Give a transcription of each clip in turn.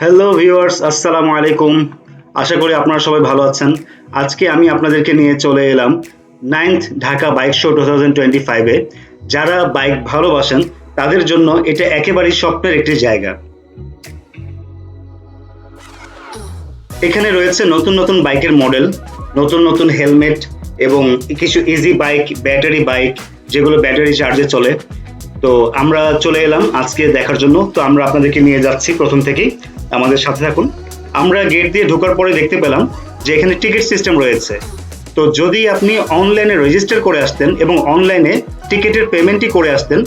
Hello viewers আসসালামু আলাইকুম। আশা করি আপনারা সবাই ভালো আছেন। আজকে আমি আপনাদেরকে নিয়ে চলে এলাম ninth Dhaka bike show two thousand twenty ফাইভে যারা বাইক ভালোবাসেন, তাদের জন্য এটা একেবারেই স্বপ্নের একটি জায়গা। এখানে রয়েছে নতুন নতুন বাইকের মডেল, নতুন নতুন হেলমেট এবং কিছু ইজি বাইক ব্যাটারি বাইক যেগুলো ব্যাটারি চার্জে চলে। তো আমরা চলে এলাম আজকে দেখার জন্য। তো আমরা আপনাদেরকে নিয়ে যাচ্ছি প্রথম থেকেই। আমাদের সাথে থাকুন। আমরা গেট দিয়ে ঢোকার পরে দেখতে পেলাম যে এখানে টিকিট সিস্টেম রয়েছে। তো যদি আপনি অনলাইনে রেজিস্টার করে আসতেন এবং অনলাইনে টিকিটের পেমেন্টই করে আসতেন,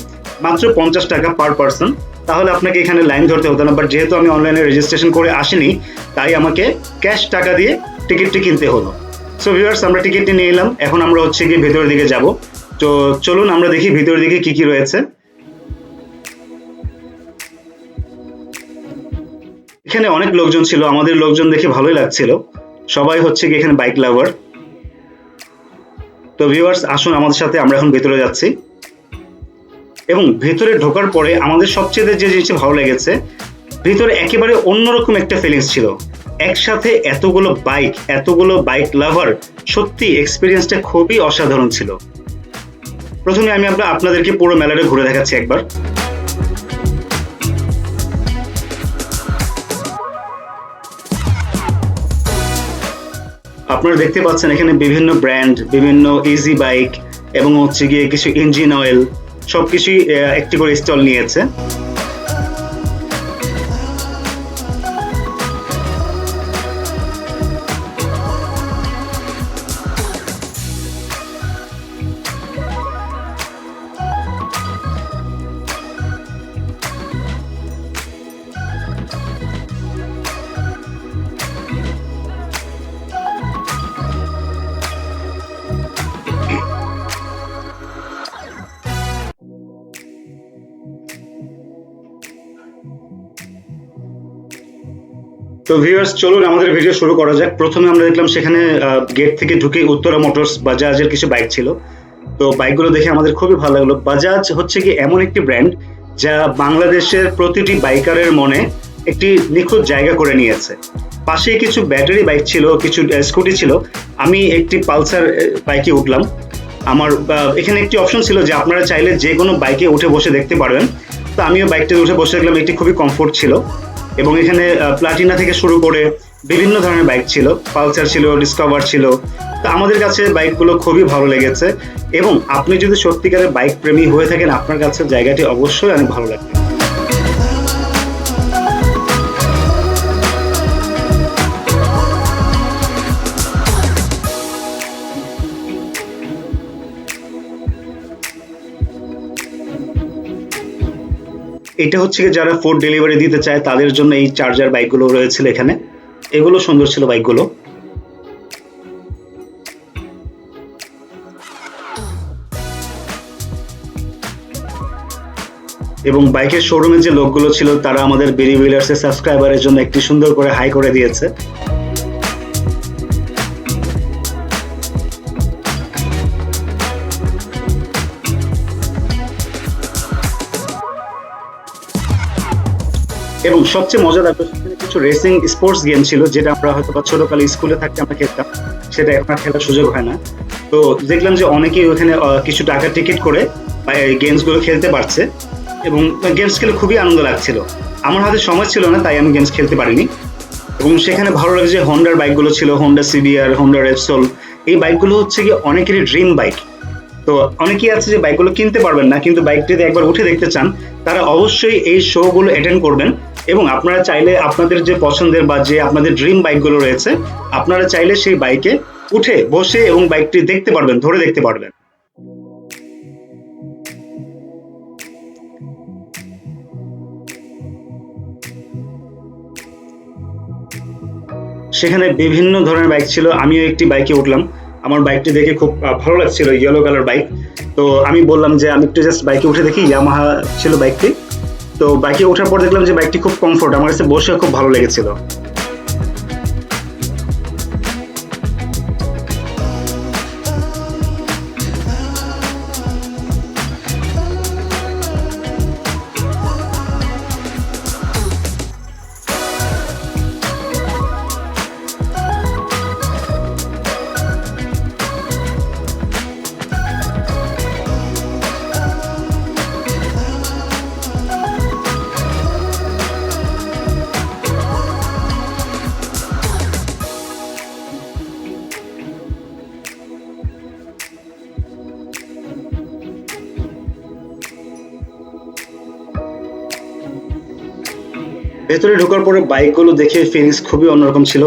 মাত্র পঞ্চাশ টাকা পার পার্সন তাহলে আপনাকে এখানে লাইন ধরতে হতো না। বাট যেহেতু আমি অনলাইনে রেজিস্ট্রেশন করে আসিনি, তাই আমাকে ক্যাশ টাকা দিয়ে টিকিটটি কিনতে হলো। সো ভিউয়ার্স আমরা টিকিটটি নিয়ে এলাম। এখন আমরা হচ্ছে গিয়ে ভেতরের দিকে যাব। তো চলুন, আমরা দেখি ভেতরের দিকে কি কি রয়েছে। এখানে অনেক লোকজন ছিল, আমাদের লোকজন দেখে ভালোই লাগছিল। সবাই হচ্ছে কি এখানে বাইক লাভার তো ভিউয়ার্স আসুন আমাদের সাথে, আমরা এখন ভেতরে যাচ্ছি। এবং ভেতরে ঢোকার পরে আমাদের সবচেয়ে যে জিনিসটা ভালো লেগেছে, ভেতরে একেবারে অন্যরকম একটা ফিলিংস ছিল। একসাথে এতগুলো বাইক এতগুলো বাইক লাভার সত্যি এক্সপিরিয়েন্সটা খুবই অসাধারণ ছিল। প্রথমে আমি আপনাদেরকে পুরো মেলাটা ঘুরে দেখাচ্ছি একবার। আপনারা দেখতে পাচ্ছেন এখানে বিভিন্ন ব্র্যান্ড, বিভিন্ন ইজি বাইক এবং হচ্ছে গিয়ে কিছু ইঞ্জিন অয়েল সবকিছুই একটি করে স্টল নিয়েছে। তো ভিউয়ার্স চলুন আমাদের ভিডিও শুরু করা যাক। প্রথমে আমরা দেখলাম সেখানে গেট থেকে ঢুকে উত্তরা মোটরস বাজাজের কিছু বাইক ছিল। তো বাইকগুলো দেখে আমাদের খুবই ভালো লাগল। বাজাজ হচ্ছে কি এমন একটি ব্র্যান্ড যা বাংলাদেশের প্রতিটি বাইকারের মনে একটি নিখুঁত জায়গা করে নিয়েছে। পাশে কিছু ব্যাটারি বাইক ছিল, কিছু স্কুটি ছিল। আমি একটি পালসার বাইকে উঠলাম। আমার এখানে একটি অপশন ছিল যে আপনারা চাইলে যে কোনো বাইকে উঠে বসে দেখতে পারবেন। তো আমিও বাইকটাতে উঠে বসে দেখলাম, এটি খুবই কমফোর্ট ছিল। এবং এখানে প্লাটিনা থেকে শুরু করে বিভিন্ন ধরনের বাইক ছিল, পালসার ছিল ডিসকভার ছিল। তো আমাদের কাছে বাইকগুলো খুবই ভালো লেগেছে এবং আপনি যদি সত্যিকারের বাইক প্রেমী হয়ে থাকেন, আপনার কাছে জায়গাটি অবশ্যই অনেক ভালো লাগবে। এটা হচ্ছে কি যারা ফুড ডেলিভারি দিতে চায়, তাদের জন্য এই চার্জার বাইকগুলো রয়েছিল এখানে। এগুলো সুন্দর ছিল বাইকগুলো এবং বাইকের শোরুমে যে লোকগুলো ছিল, তারা আমাদের বিলি বিলার্সের সাবস্ক্রাইবারের জন্য একটি সুন্দর করে হাই করে দিয়েছে। এবং সবচেয়ে মজা লাগল সেখানে কিছু রেসিং স্পোর্টস গেম ছিল যেটা আমরা হয়তো বা ছোটকালে স্কুলে থাকতে আমরা খেলতাম, সেটা এখন আর খেলার সুযোগ হয় না। তো দেখলাম যে অনেকেই ওখানে কিছু টাকা টিকিট করে গেমসগুলো খেলতে পারছে এবং গেমস খেলে খুবই আনন্দ লাগছিল। আমার হাতে সময় ছিল না, তাই আমি গেমস খেলতে পারিনি। এবং সেখানে ভালো লাগে যে হন্ডার বাইকগুলো ছিল হন্ডা সিবিআর হন্ডা রেপসোল এই বাইকগুলো হচ্ছে কি অনেকেরই ড্রিম বাইক তো অনেকেই আছে যে বাইকগুলো কিনতে পারবেন না, কিন্তু বাইকটিতে একবার উঠে দেখতে চান, তারা অবশ্যই এই শো গুলো অ্যাটেন্ড করবেন এবং আপনারা চাইলে আপনাদের যে পছন্দের বা যে আপনাদের ড্রিম বাইকগুলো রয়েছে, আপনারা চাইলে সেই বাইকে উঠে বসে এবং বাইকটি দেখতে পারবেন, ধরে দেখতে পারবেন। সেখানে বিভিন্ন ধরনের বাইক ছিল, আমিও একটি বাইকে উঠলাম। আমার বাইকটি দেখে খুব ভালো লাগছিল ইয়েলো কালার বাইক তো আমি বললাম যে, আমি একটু জাস্ট বাইকে উঠে দেখি। ইয়ামাহা ছিল বাইকটি তো বাইকে ওঠার পর দেখলাম যে বাইকটি খুব কমফোর্ট আমার কাছে বসে খুব ভালো লেগেছিল। ভেতরে ঢোকার পরে বাইকগুলো দেখে ফিলিংস খুবই অন্যরকম ছিল।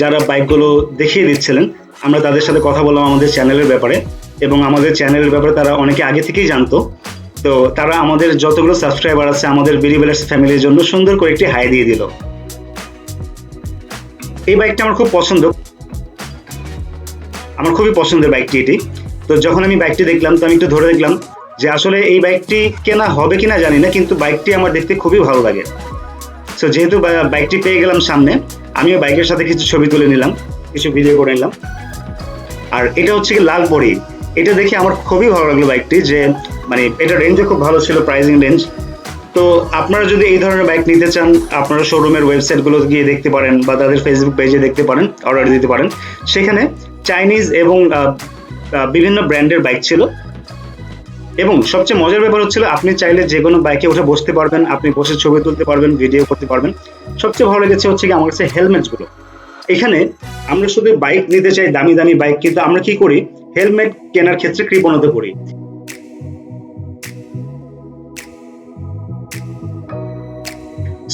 যারা বাইকগুলো দেখিয়ে দিচ্ছিলেন, আমরা তাদের সাথে কথা বললাম আমাদের চ্যানেলের ব্যাপারে এবং আমাদের চ্যানেলের ব্যাপারে তারা অনেকে আগে থেকেই জানতো। তো তারা আমাদের যতগুলো সাবস্ক্রাইবার আছে, আমাদের বিরিবেলার্স ফ্যামিলির জন্য সুন্দর করে একটি হাই দিয়ে দিল। এই বাইকটা আমার খুব পছন্দ। আমার খুবই পছন্দের বাইকটি এটি। তো যখন আমি বাইকটি দেখলাম, তো আমি একটু ধরে দেখলাম যে আসলে এই বাইকটি কেনা হবে কিনা জানি না, কিন্তু বাইকটি আমার দেখতে খুবই ভালো লাগে। সো যেহেতু বাইকটি পেয়ে গেলাম সামনে, আমিও বাইকের সাথে কিছু ছবি তুলে নিলাম, কিছু ভিডিও করে নিলাম। আর এটা হচ্ছে কি লাল বড়ি এটা দেখে আমার খুবই ভালো লাগল বাইকটি যে মানে এটা রেঞ্জও খুব ভালো ছিল প্রাইজিং রেঞ্জ তো আপনারা যদি এই ধরনের বাইক নিতে চান, আপনারা শোরুমের ওয়েবসাইটগুলো গিয়ে দেখতে পারেন বা তাদের ফেসবুক পেজে দেখতে পারেন অর্ডার দিতে পারেন। সেখানে চাইনিজ এবং বিভিন্ন ব্র্যান্ডের বাইক ছিল। এবং সবচেয়ে মজার ব্যাপার হচ্ছিল, আপনি চাইলে যে কোনো বাইকে উঠে বসতে পারবেন, আপনি বসে ছবি তুলতে পারবেন ভিডিও করতে পারবেন। সবচেয়ে ভালো লেগেছে হচ্ছে কি, আমার কাছে হেলমেটসগুলো এখানে আমরা শুধু বাইক নিতে চাই, দামি দামি বাইক কিন্তু আমরা কি করি হেলমেট কেনার ক্ষেত্রে কৃপণতা করি।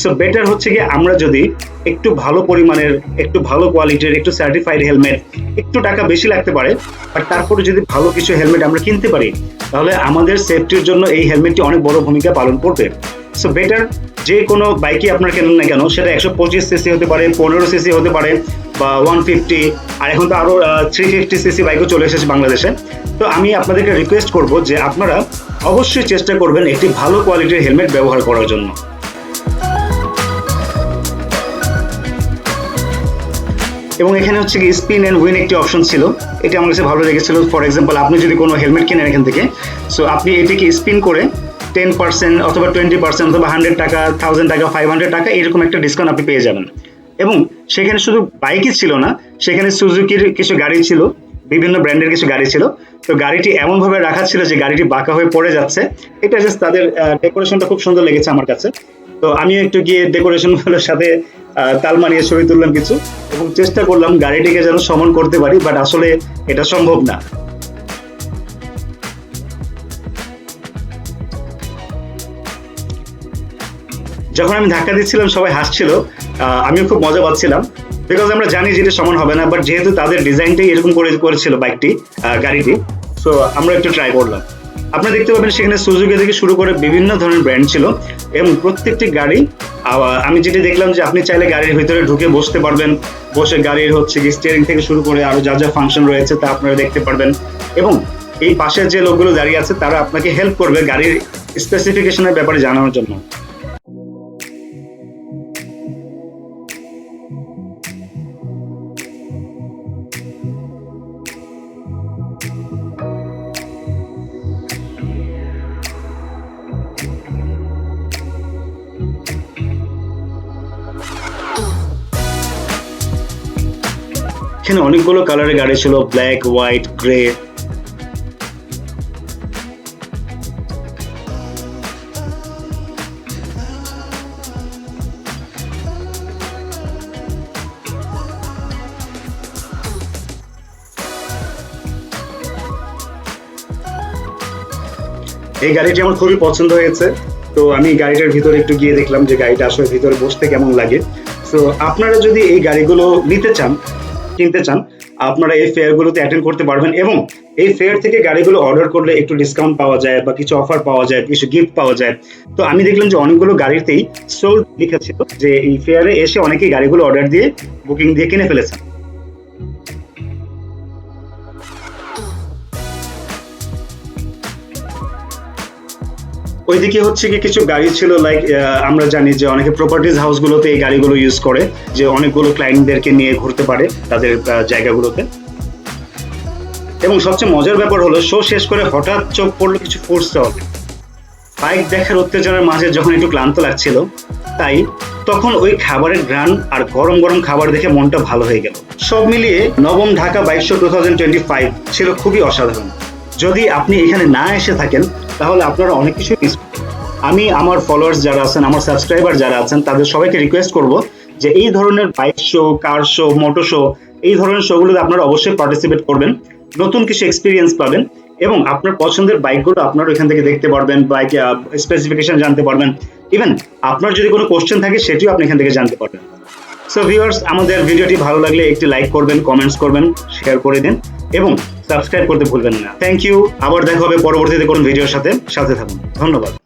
সো বেটার হচ্ছে কি আমরা যদি একটু ভালো পরিমাণের, একটু ভালো কোয়ালিটির একটু সার্টিফাইড হেলমেট একটু টাকা বেশি লাগতে পারে আর তারপরে যদি ভালো কিছু হেলমেট আমরা কিনতে পারি, তাহলে আমাদের সেফটির জন্য এই হেলমেটটি অনেক বড় ভূমিকা পালন করবে। সো বেটার যে কোনো বাইকই আপনার কেনেন না কেন, সেটা একশো পঁচিশ সিসি হতে পারে, পনেরো সিসি হতে পারে, বা ওয়ান ফিফটি আর এখন তো আরও থ্রি ফিফটি সিসি বাইকও চলে এসেছে বাংলাদেশে। তো আমি আপনাদেরকে রিকোয়েস্ট করব যে আপনারা অবশ্যই চেষ্টা করবেন একটি ভালো কোয়ালিটির হেলমেট ব্যবহার করার জন্য। এবং এখানে হচ্ছে কি স্পিন এন্ড উইন একটি অপশন ছিল। এটা আমার কাছে ভালো লেগেছিল। ফর এক্সাম্পল আপনি যদি কোনো হেলমেট কেনেন এখান থেকে সো আপনি এটিকে স্পিন করে টেন পার্সেন্ট অথবা টোয়েন্টি পার্সেন্ট অথবা হান্ড্রেড টাকা থাউজেন্ড টাকা ফাইভ হান্ড্রেড টাকা এরকম একটা ডিসকাউন্ট আপনি পেয়ে যাবেন। এবং সেখানে শুধু বাইকই ছিল না, সেখানে সুজুকির কিছু গাড়ি ছিল, বিভিন্ন ব্র্যান্ডের কিছু গাড়ি ছিল। তো গাড়িটি এমনভাবে রাখা ছিল যে গাড়িটি বাঁকা হয়ে পড়ে যাচ্ছে। এটা জাস্ট তাদের ডেকোরেশনটা খুব সুন্দর লেগেছে আমার কাছে। তো আমি একটু গিয়ে ডেকোরেশন সাথে তাল মানিয়ে ছবি তুললাম কিছু এবং চেষ্টা করলাম গাড়িটিকে যেন সমান করতে পারি বাট আসলে এটা সম্ভব না। যখন আমি ধাক্কা দিচ্ছিলাম, সবাই হাসছিল আমিও খুব মজা পাচ্ছিলাম বিকজ আমরা জানি যে এটা সমান হবে না বাট যেহেতু তাদের ডিজাইনটাই এরকম করে, করেছিল বাইকটি গাড়িটি সো আমরা একটু ট্রাই করলাম। আপনারা দেখতে পাবেন সেখানে সুজুকি থেকে শুরু করে বিভিন্ন ধরনের ব্র্যান্ড ছিল এবং প্রত্যেকটি গাড়ি আমি যেটা দেখলাম যে আপনি চাইলে গাড়ির ভিতরে ঢুকে বসতে পারবেন। বসে গাড়ির হচ্ছে কি স্টিয়ারিং থেকে শুরু করে আরও যা যা ফাংশন রয়েছে তা আপনারা দেখতে পারবেন। এবং এই পাশের যে লোকগুলো দাঁড়িয়ে আছে, তারা আপনাকে হেল্প করবে গাড়ির স্পেসিফিকেশনের ব্যাপারে জানানোর জন্য। এখানে অনেকগুলো কালারের গাড়ি ছিল ব্ল্যাক হোয়াইট গ্রে এই গাড়িটি আমার খুবই পছন্দ হয়েছে। তো আমি গাড়িটার ভিতরে একটু গিয়ে দেখলাম যে গাড়িটা আসলে ভিতরে বসতে কেমন লাগে। তো আপনারা যদি এই গাড়িগুলো নিতে চান কিনতে চান, আপনারা এই ফেয়ারগুলোতে অ্যাটেন্ড করতে পারবেন এবং এই ফেয়ার থেকে গাড়িগুলো অর্ডার করলে একটু ডিসকাউন্ট পাওয়া যায় বা কিছু অফার পাওয়া যায়, কিছু গিফট পাওয়া যায়। তো আমি দেখলাম যে অনেকগুলো গাড়িতেই সোল্ড লিখেছিল যে এই ফেয়ারে এসে অনেকেই গাড়িগুলো অর্ডার দিয়ে বুকিং দিয়ে কিনে ফেলেছেন। ওইদিকে হচ্ছে কি কিছু গাড়ি ছিল লাইক আমরা জানি যে অনেকে প্রপার্টিজ হাউসগুলোতে এই গাড়িগুলো ইউজ করে, যে অনেকগুলো ক্লায়েন্টদেরকে নিয়ে ঘুরতে পারে তাদের জায়গাগুলোতে। এবং সবচেয়ে মজার ব্যাপার হলো শো শেষ করে হঠাৎ চোখ পড়ল কিছু ফুড স্টল বাইক দেখার উত্তেজনার মাঝে যখন একটু ক্লান্ত লাগছিল, তাই তখন ওই খাবারের গ্রান আর গরম গরম খাবার দেখে মনটা ভালো হয়ে গেল। সব মিলিয়ে নবম ঢাকা বাইক শো টু ছিল খুবই অসাধারণ। যদি আপনি এখানে না এসে থাকেন, তাহলে আপনারা অনেক কিছু মিস আমি, আমার ফলোয়ার্স যারা আছেন, আমার সাবস্ক্রাইবার যারা আছেন, তাদের সবাইকে রিকোয়েস্ট করব যে এই ধরনের bike show car show moto show এই ধরনের শোগুলোতে আপনারা অবশ্যই পার্টিসিপেট করবেন, নতুন কিছু এক্সপিরিয়েন্স পাবেন এবং আপনার পছন্দের বাইকগুলো আপনারা ওইখান থেকে দেখতে পারবেন বাইক স্পেসিফিকেশান জানতে পারবেন। ইভেন আপনার যদি কোনো কোশ্চেন থাকে, সেটিও আপনি এখান থেকে জানতে পারবেন। সো ভিউয়ার্স আমাদের ভিডিওটি ভালো লাগলে একটি লাইক করবেন কমেন্টস করবেন শেয়ার করে দিন। এবং সাবস্ক্রাইব করতে ভুলবেন না। থ্যাংক ইউ আবার দেখা হবে পরবর্তীতে কোনো ভিডিওর সাথে। সাথে থাকুন। ধন্যবাদ।